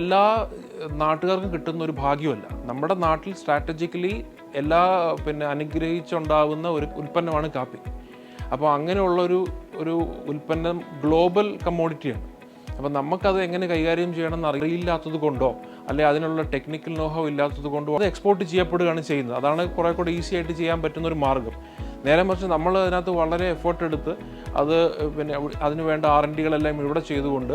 എല്ലാ നാട്ടുകാർക്കും കിട്ടുന്ന ഒരു ഭാഗ്യമല്ല. നമ്മുടെ നാട്ടിൽ സ്ട്രാറ്റജിക്കലി എല്ലാ പിന്നെ അനുഗ്രഹിച്ചുണ്ടാവുന്ന ഒരു ഉൽപ്പന്നമാണ് കാപ്പി. അപ്പോൾ അങ്ങനെയുള്ള ഒരു ഉൽപ്പന്നം ഗ്ലോബൽ കമ്മോഡിറ്റിയാണ്. അപ്പോൾ നമുക്കത് എങ്ങനെ കൈകാര്യം ചെയ്യണമെന്ന് അറിയില്ലാത്തത് കൊണ്ടോ അല്ലെ അതിനുള്ള ടെക്നിക്കൽ നോഹോ ഇല്ലാത്തത് കൊണ്ടോ അത് എക്സ്പോർട്ട് ചെയ്യപ്പെടുകയാണ് ചെയ്യുന്നത്. അതാണ് കുറേ കൂടെ ഈസി ആയിട്ട് ചെയ്യാൻ പറ്റുന്ന ഒരു മാർഗം. നേരെ മറിച്ച് നമ്മൾ അതിനകത്ത് വളരെ എഫേർട്ട് എടുത്ത് അത് പിന്നെ അതിന് വേണ്ട ആർ എൻ ഡികളെല്ലാം ഇവിടെ ചെയ്തുകൊണ്ട്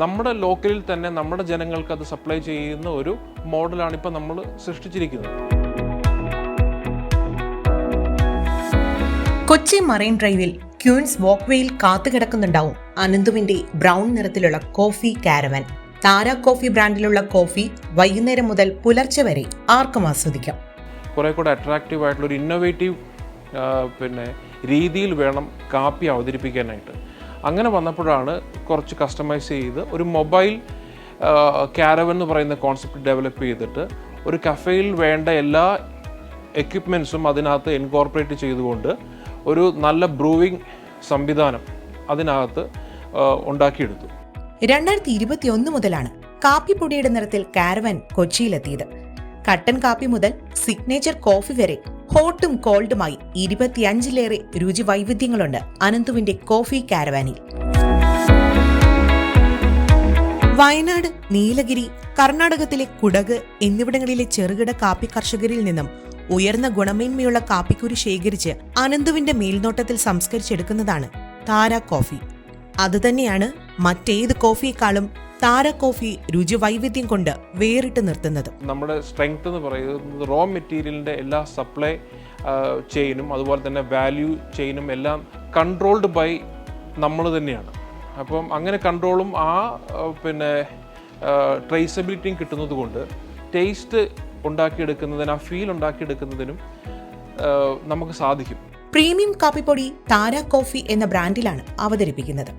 നമ്മുടെ ലോക്കലിൽ തന്നെ നമ്മുടെ ജനങ്ങൾക്ക് അത് സപ്ലൈ ചെയ്യുന്ന ഒരു മോഡലാണ് ഇപ്പം നമ്മൾ സൃഷ്ടിച്ചിരിക്കുന്നത്. കൊച്ചി മറൈൻ ഡ്രൈവിൽ ക്യൂൻസ് വാക്വേയിൽ കാത്തുകിടക്കുന്നുണ്ടാവും അനന്തുവിന്റെ ബ്രൗൺ നിറത്തിലുള്ള കോഫി കാരവൻ. താര കോഫി ബ്രാൻഡിലുള്ള കോഫി വൈകുന്നേരം മുതൽ പുലർച്ചെ വരെ ആർക്കും ആസ്വദിക്കാം. കുറെ കൂടെ അട്രാക്റ്റീവ് ആയിട്ടുള്ള ഒരു ഇന്നോവേറ്റീവ് പിന്നെ രീതിയിൽ വേണം കാപ്പി അവതരിപ്പിക്കാനായിട്ട്. അങ്ങനെ വന്നപ്പോഴാണ് കുറച്ച് കസ്റ്റമൈസ് ചെയ്ത് ഒരു മൊബൈൽ ക്യാരവൻ എന്ന് പറയുന്ന കോൺസെപ്റ്റ് ഡെവലപ്പ് ചെയ്തിട്ട് ഒരു കഫേയിൽ വേണ്ട എല്ലാ എക്യുപ്മെൻസും അതിനകത്ത് ഇൻകോർപ്പറേറ്റ് ചെയ്തുകൊണ്ട് ഒരു നല്ല ബ്രൂവിങ് സംവിധാനം അതിനകത്ത് ഉണ്ടാക്കിയെടുത്തു. രണ്ടായിരത്തി ഇരുപത്തി ഒന്ന് മുതലാണ് കാപ്പിപ്പൊടിയുടെ നിറത്തിൽ കാരവൻ കൊച്ചിയിലെത്തിയത്. കട്ടൻ കാപ്പി മുതൽ സിഗ്നേച്ചർ കോഫി വരെ ഹോട്ടും കോൾഡുമായി ഇരുപത്തിയഞ്ചിലേറെ രുചി വൈവിധ്യങ്ങളുണ്ട് അനന്തുവിന്റെ കോഫി കാരവാനിൽ വയനാട് നീലഗിരി കർണാടകത്തിലെ കുടക് എന്നിവിടങ്ങളിലെ ചെറുകിട കാപ്പി കർഷകരിൽ നിന്നും ഉയർന്ന ഗുണമേന്മയുള്ള കാപ്പിക്കുരു ശേഖരിച്ച് അനന്തുവിന്റെ മേൽനോട്ടത്തിൽ സംസ്കരിച്ചെടുക്കുന്നതാണ് താര കോഫി അതുതന്നെയാണ് മറ്റേത് കോഫിയേക്കാളും താര കോഫി രുചി വൈവിധ്യം കൊണ്ട് വേറിട്ട് നിർത്തുന്നത്. നമ്മുടെ സ്ട്രെങ്ത് എന്ന് പറയുന്നത് റോ മെറ്റീരിയലിന്റെ എല്ലാ സപ്ലൈ ചെയിനും അതുപോലെ തന്നെ വാല്യൂ ചെയിനും എല്ലാം കൺട്രോൾഡ് ബൈ നമ്മൾ തന്നെയാണ്. അപ്പം അങ്ങനെ കൺട്രോളും ആ പിന്നെ ട്രേസബിലിറ്റിയും കിട്ടുന്നത് കൊണ്ട് ടേസ്റ്റ് ഉണ്ടാക്കിയെടുക്കുന്നതിന് ആ ഫീൽ ഉണ്ടാക്കിയെടുക്കുന്നതിനും നമുക്ക് സാധിക്കും. പ്രീമിയം കാപ്പിപ്പൊടി താര കോഫി എന്ന ബ്രാൻഡിലാണ് അവതരിപ്പിക്കുന്നത്.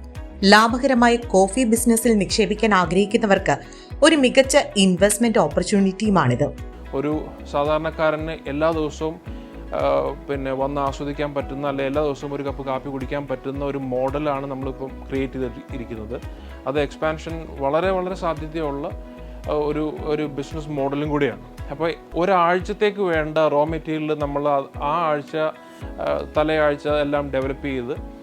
ലാഭകരമായ കോഫി ബിസിനസ്സിൽ നിക്ഷേപിക്കാൻ ആഗ്രഹിക്കുന്നവർക്ക് ഒരു മികച്ച ഇൻവെസ്റ്റ്മെന്റ് ഓപ്പർച്യൂണിറ്റിയുമാണിത്. ഒരു സാധാരണക്കാരന് എല്ലാ ദിവസവും പിന്നെ വന്ന് ആസ്വദിക്കാൻ പറ്റുന്ന അല്ലെ എല്ലാ ദിവസവും ഒരു കപ്പ് കാപ്പി കുടിക്കാൻ പറ്റുന്ന ഒരു മോഡലാണ് നമ്മളിപ്പം ക്രിയേറ്റ് ചെയ്തിരിക്കുന്നത് അത് എക്സ്പാൻഷൻ വളരെ വളരെ സാധ്യതയുള്ള ഒരു ഒരു ബിസിനസ് മോഡലും കൂടിയാണ്. അപ്പോൾ ഒരാഴ്ചത്തേക്ക് വേണ്ട റോ മെറ്റീരിയൽ നമ്മൾ ആ- ആഴ്ച തലയാഴ്ച എല്ലാം ഡെവലപ്പ് ചെയ്ത്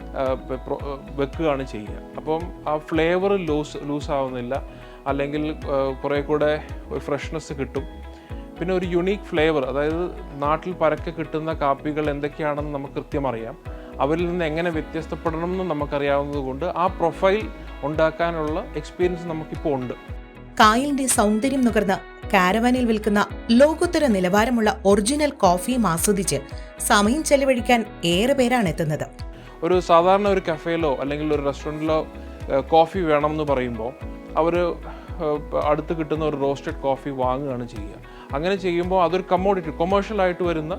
വെക്കുകയാണ് ചെയ്യുക. അപ്പം ആ ഫ്ലേവർ ലൂസ് ലൂസ് ആവുന്നില്ല അല്ലെങ്കിൽ കുറേ കൂടെ ഒരു ഫ്രഷ്നെസ് കിട്ടും. പിന്നെ ഒരു യുണീക്ക് ഫ്ലേവർ അതായത് നാട്ടിൽ പരക്കെ കിട്ടുന്ന കാപ്പികൾ എന്തൊക്കെയാണെന്ന് നമുക്ക് കൃത്യം അറിയാം. അവരിൽ നിന്ന് എങ്ങനെ വ്യത്യസ്തപ്പെടണം എന്ന് നമുക്കറിയാവുന്നത് കൊണ്ട് ആ പ്രൊഫൈൽ ഉണ്ടാക്കാനുള്ള എക്സ്പീരിയൻസ് നമുക്കിപ്പോൾ ഉണ്ട്. കായലിന്റെ സൗന്ദര്യം നുകർന്ന കാരവാനിൽ വിൽക്കുന്ന ലോകോത്തര നിലവാരമുള്ള ഒറിജിനൽ കോഫിയും ആസ്വദിച്ച് സമയം ചെലവഴിക്കാൻ ഏറെ പേരാണ് എത്തുന്നത്. ഒരു സാധാരണ ഒരു കഫേയിലോ അല്ലെങ്കിൽ ഒരു റെസ്റ്റോറന്റിലോ കോഫി വേണമെന്ന് പറയുമ്പോൾ അവർ അടുത്ത് കിട്ടുന്ന ഒരു റോസ്റ്റഡ് കോഫി വാങ്ങുകയാണ് ചെയ്യുക. അങ്ങനെ ചെയ്യുമ്പോൾ അതൊരു കമ്മോഡിറ്റി കൊമേഴ്ഷ്യൽ ആയിട്ട് വരുന്ന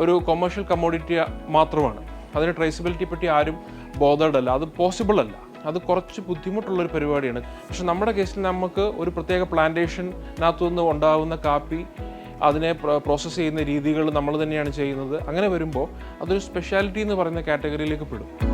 ഒരു കൊമേഴ്ഷ്യൽ കമ്മോഡിറ്റി മാത്രമാണ്. അതിന് ട്രേസബിലിറ്റി പറ്റി ആരും ബോധേഡല്ല അത് പോസിബിൾ അല്ല. അത് കുറച്ച് ബുദ്ധിമുട്ടുള്ളൊരു പരിപാടിയാണ്. പക്ഷെ നമ്മുടെ കേസിൽ നമുക്ക് ഒരു പ്രത്യേക പ്ലാന്റേഷനകത്തു നിന്ന് ഉണ്ടാകുന്ന കാപ്പി അതിനെ പ്രോസസ്സ് ചെയ്യുന്ന രീതികൾ നമ്മൾ തന്നെയാണ് ചെയ്യുന്നത്. അങ്ങനെ വരുമ്പോൾ അതൊരു സ്പെഷ്യാലിറ്റി എന്ന് പറയുന്ന കാറ്റഗറിയിലേക്ക് പെടും.